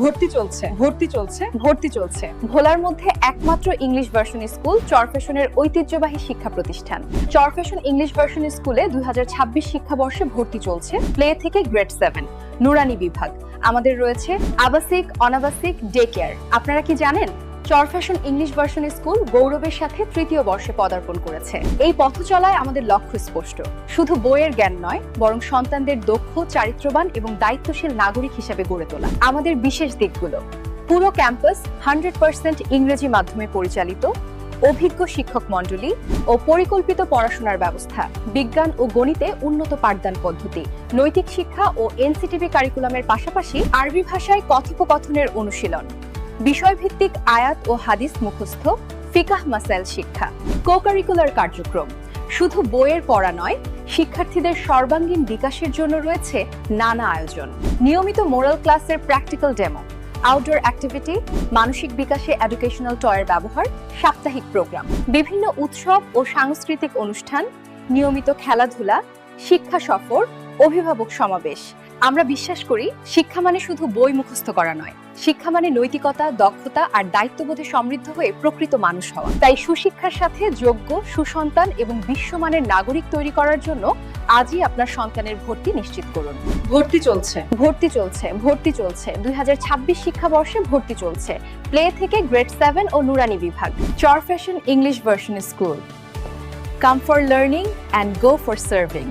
ভর্তি চলছে। ভর্তি চলছে? ভর্তি চলছে। ভোলার মধ্যে একমাত্র ইংলিশ ভার্সন স্কুল চরফেশনের ঐতিহ্যবাহী শিক্ষা প্রতিষ্ঠান। চরফেশন ইংলিশ ভার্সন স্কুলে দুই হাজার ছাব্বিশ শিক্ষাবর্ষে ভর্তি চলছে প্লে থেকে গ্রেড সেভেন নুরানি বিভাগ। আমাদের রয়েছে আবাসিক অনাবাসিক ডে কেয়ার আপনারা কি জানেন? চরফ্যাশন ইংলিশ ভার্সন স্কুল গৌরবের সাথে তৃতীয় বর্ষে পদার্পণ করেছে। এই পথ চলায় আমাদের লক্ষ্য স্পষ্ট। শুধু বইয়ের জ্ঞান নয়, বরং সন্তানদের দক্ষ চারিত্রবান এবং দায়িত্বশীল নাগরিক হিসেবে গড়ে তোলা। আমাদের বিশেষ দিকগুলো। পুরো ক্যাম্পাস হান্ড্রেড পার্সেন্ট ইংরেজি মাধ্যমে পরিচালিত, অভিজ্ঞ শিক্ষক মণ্ডলী ও পরিকল্পিত পড়াশোনার ব্যবস্থা, বিজ্ঞান ও গণিতে উন্নত পাঠদান পদ্ধতি, নৈতিক শিক্ষা ও এনসিটিভি কারিকুলামের পাশাপাশি আরবি ভাষায় কথোপকথনের অনুশীলন। বিষয়ভিত্তিক আয়াত ও হাদিস মুখস্থ ফিকাহ মাসাইল শিক্ষা। কো কারিকুলার কার্যক্রম। শুধু বইয়ের পড়া নয়, শিক্ষার্থীদের সর্বাঙ্গীন বিকাশের জন্য রয়েছে নানা আয়োজন। নিয়মিত মোরাল ক্লাসের প্র্যাকটিক্যাল ডেমো, আউটডোর অ্যাক্টিভিটি, মানসিক বিকাশে এডুকেশনাল টয়ের ব্যবহার, সাপ্তাহিক প্রোগ্রাম, বিভিন্ন উৎসব ও সাংস্কৃতিক অনুষ্ঠান, নিয়মিত খেলাধুলা, শিক্ষা সফর, অভিভাবক সমাবেশ আমরা বিশ্বাস করি শিক্ষা মানে শুধু বই মুখস্থ করা নয়। শিক্ষা মানে নৈতিকতা দক্ষতা আর দায়িত্ববোধে সমৃদ্ধ হয়ে প্রকৃত মানুষ হওয়া। তাই সুশিক্ষার সাথে যোগ্য সুসন্তান এবং বিশ্বমানের নাগরিক তৈরি করার জন্য আজই আপনার সন্তানের ভর্তি নিশ্চিত করুন। ভর্তি চলছে। ভর্তি চলছে ভর্তি চলছে। দুই হাজার ছাব্বিশ শিক্ষাবর্ষে ভর্তি চলছে। প্লে থেকে গ্রেড সেভেন ও নুরানি বিভাগ। Char Fasson English version school. Come for learning and go for serving